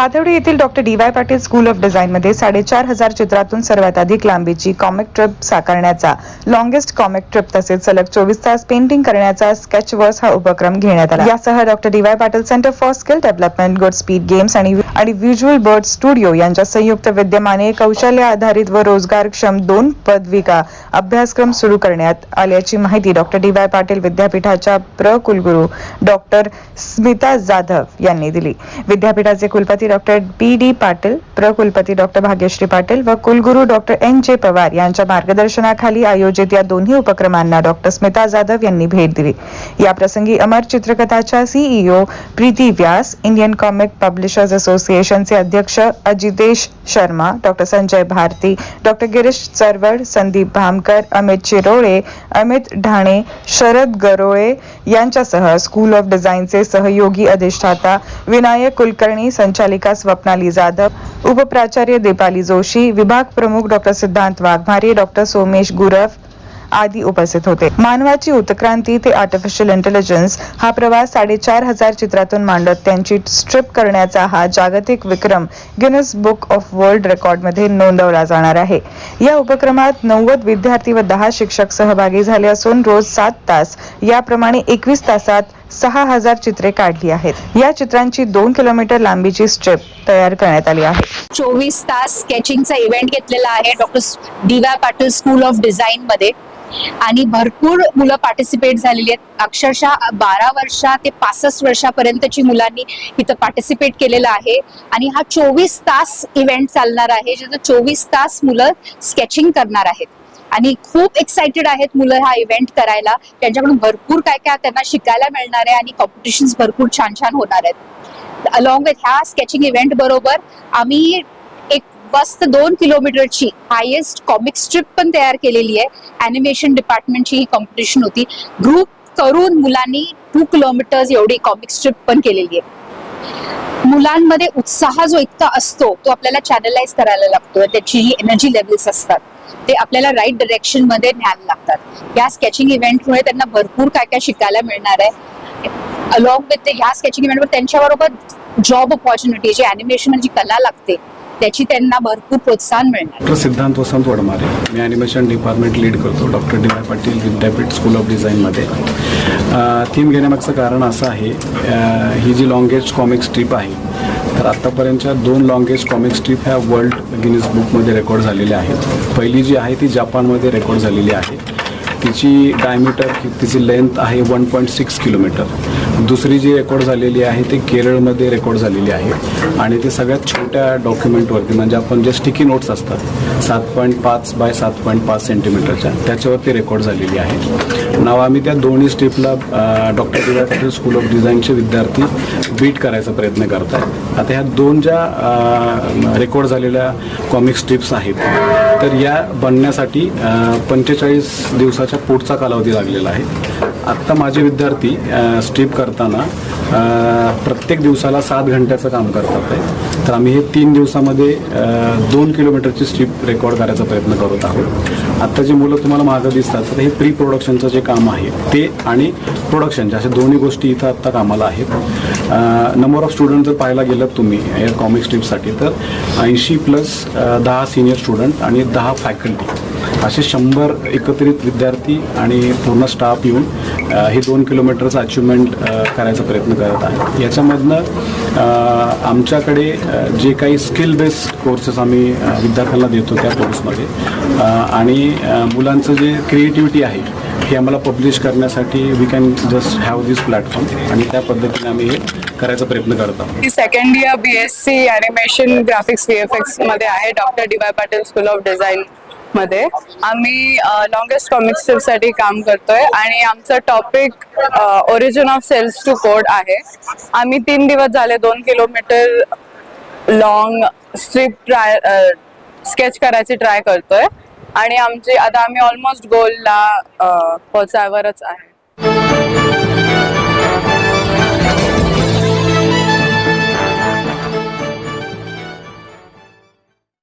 कातवडी येथील doctor D Y Patil school of design मध्ये साडेचार हजार चित्रातून सर्वात अधिक लांबीची कॉमिक ट्रिप साकारण्याचा लॉंगेस्ट कॉमिक ट्रिप तसेच सलग चोवीस तास पेंटिंग करण्याचा स्केच वर्स हा उपक्रम घेण्यात आला. यासह doctor D Y Patil centre for skill development good speed games आणि आणि व्हिज्युअल बर्ड स्टुडिओ यांच्या संयुक्त विद्यमाने कौशल्य आधारित व रोजगारक्षम दोन पदविका अभ्यासक्रम सुरू करण्यात आल्याची माहिती डॉक्टर डी वाय पाटील विद्यापीठाच्या प्र कुलगुरू डॉक्टर स्मिता जाधव यांनी दिली. विद्यापीठाचे कुलपती डॉक्टर बी डी पाटील प्रकुलपती डॉक्टर भाग्यश्री पाटील व कुलगुरू डॉक्टर एन जे पवार यांच्या मार्गदर्शनाखाली आयोजित या दोन्ही उपक्रमांना डॉक्टर स्मिता जाधव यांनी भेट दिली. याप्रसंगी Amar चित्रकथाच्या CEO Preeti Vyas Indian comic publishers असोसिएशनचे अध्यक्ष अजितेश शर्मा डॉक्टर संजय भारती डॉक्टर गिरीश चरवड संदीप भामकर अमित चिरोळे अमित ढाणे शरद गरोळे यांच्यासह स्कूल ऑफ डिझाईनचे सहयोगी अधिष्ठाता विनायक कुलकर्णी संचालक स्वप्नाली जाधव उपप्राचार्य दीपाली जोशी विभाग प्रमुख डॉक्टर सिद्धांत वाघमारे डॉक्टर सोमेश गुरव आदी उपस्थित होते. मानवाची उत्क्रांती ते आर्टिफिशियल इंटेलिजन्स हा प्रवास साडेचार हजार चित्रातून मांडत त्यांची स्ट्रिप करण्याचा हा जागतिक विक्रम गिनस बुक ऑफ वर्ल्ड रेकॉर्डमध्ये नोंदवला जाणार आहे. या उपक्रमात नव्वद विद्यार्थी व दहा शिक्षक सहभागी झाले असून रोज सात तास याप्रमाणे एकवीस तासात सहा हजार चित्रे काढली आहेत. या चित्रांची दोन किलोमीटर लांबीची स्ट्रिप तयार करण्यात आली आहे. चोवीस तास स्केचिंगचा इव्हेंट घेतलेला आहे doctor D Y Patil school of design मध्ये. आणि भरपूर मुलं पार्टिसिपेट झालेली आहेत. अक्षरशः बारा वर्षा ते पासष्ट वर्षापर्यंतची मुलांनी इथं पार्टिसिपेट केलेलं आहे. आणि हा चोवीस तास इव्हेंट चालणार आहे. ज्याचं चोवीस तास मुलं स्केचिंग करणार आहेत. आणि खूप एक्सायटेड आहेत मुलं हा इव्हेंट करायला. त्यांच्याकडून भरपूर काय काय त्यांना शिकायला मिळणार आहे आणि कॉम्पिटिशन्स भरपूर छान छान होणार आहेत. अलॉंग विथ ह्या स्केचिंग इव्हेंट बरोबर आम्ही एक मस्त दोन किलोमीटरची हायेस्ट कॉमिक स्ट्रिप पण तयार केलेली आहे. अॅनिमेशन डिपार्टमेंटची ही कॉम्पिटिशन होती. ग्रुप करून मुलांनी टू किलोमीटर्स एवढी कॉमिक स्ट्रिप पण केलेली आहे. मुलांमध्ये उत्साह जो इतका असतो तो आपल्याला चॅनलाइज करायला लागतो त्याची जी एनर्जी लेवल्स असतात. ते आपल्याला राईट डिरेक्शनमध्ये न्यायला लागतात. या स्केचिंग इव्हेंटमुळे त्यांना भरपूर काय काय शिकायला मिळणार आहे. अलॉंग विथ ह्या स्केचिंग इव्हेंटवर त्यांच्याबरोबर जॉब ऑपॉर्च्युनिटी जी अॅनिमेशन जी कला लागते त्याची त्यांना भरपूर प्रोत्साहन मिळणार. डॉक्टर सिद्धांत वसंत वडमारे. मी ॲनिमेशन डिपार्टमेंट लीड करतो. डॉक्टर डी वाय पाटील विद्यापीठ स्कूल ऑफ डिझाईनमध्ये थीम घेण्यामागचं कारण असं आहे ही जी लॉंगेस्ट कॉमिक स्ट्रीप आहे तर आत्तापर्यंतच्या दोन लॉंगेस्ट कॉमिक स्ट्रीप ह्या वर्ल्ड गिनीज बुकमध्ये रेकॉर्ड झालेल्या आहेत. पहिली जी आहे ती जपानमध्ये रेकॉर्ड झालेली आहे. तिची डायमीटर तिची लेंथ आहे वन पॉईंट सिक्स किलोमीटर दुसरी जी रेकॉर्ड झालेली आहे ती केरळमध्ये रेकॉर्ड झालेली आहे. आणि ती सगळ्यात छोट्या डॉक्युमेंटवरती म्हणजे आपण जे स्टिकी नोट्स असतात सात पॉईंट पाच बाय सात पॉईंट पाच सेंटीमीटरच्या त्याच्यावरती रेकॉर्ड झालेली आहे. नाव आम्ही त्या दोन्ही स्ट्रीपला डॉक्टर पाटील स्कूल ऑफ डिझाईनचे विद्यार्थी बीट करायचा प्रयत्न करत आहेत आता ह्या दोन ज्या रेकॉर्ड झालेल्या कॉमिक स्ट्रिप्स आहेत तर या बनण्यासाठी पंचेचाळीस दिवसाच्या पुढचा कालावधी लागलेला आहे. आत्ता माझे विद्यार्थी स्ट्रीप करताना प्रत्येक दिवसाला सात घंट्याचं काम करतात आहे तर आम्ही हे तीन दिवसामध्ये दोन किलोमीटरची स्ट्रीप रेकॉर्ड करायचा प्रयत्न करत आहोत. आत्ता जे मुलं तुम्हाला मागं दिसतात तर हे प्री प्रोडक्शनचं जे काम आहे ते आणि प्रोडक्शनचे अशा दोन्ही गोष्टी इथं आत्ता कामाला आहेत. नंबर ऑफ स्टुडंट जर पाहायला गेलं तुम्ही या कॉमिक स्ट्रीपसाठी तर ऐंशी प्लस दहा सिनियर स्टुडंट आणि दहा फॅकल्टी असे शंभर एकत्रित विद्यार्थी आणि पूर्ण स्टाफ येऊन हे दोन किलोमीटरचं अचिव्हमेंट करायचा प्रयत्न करत आहे याच्यामधनं आमच्याकडे जे काही स्किल बेस्ड कोर्सेस आम्ही विद्यार्थ्यांना देतो त्या कोर्समध्ये आणि मुलांचं जे क्रिएटिव्हिटी आहे हे आम्हाला पब्लिश करण्यासाठी we can just have this platform आणि त्या पद्धतीने आम्ही हे करायचा प्रयत्न करत आहोत. Second year B S C animation graphics एफमध्ये आहे doctor D Y Patil school of design मध्ये. आम्ही लॉंगेस्ट कॉमिक स्ट्रिपसाठी काम करतोय आणि आमचं topic origin of cells to code आहे. आम्ही तीन दिवस झाले दोन kilometre long strip try sketch करायची ट्राय करतोय. आणि आमची आता आम्ही ऑलमोस्ट गोलला पोचायवरच आहे.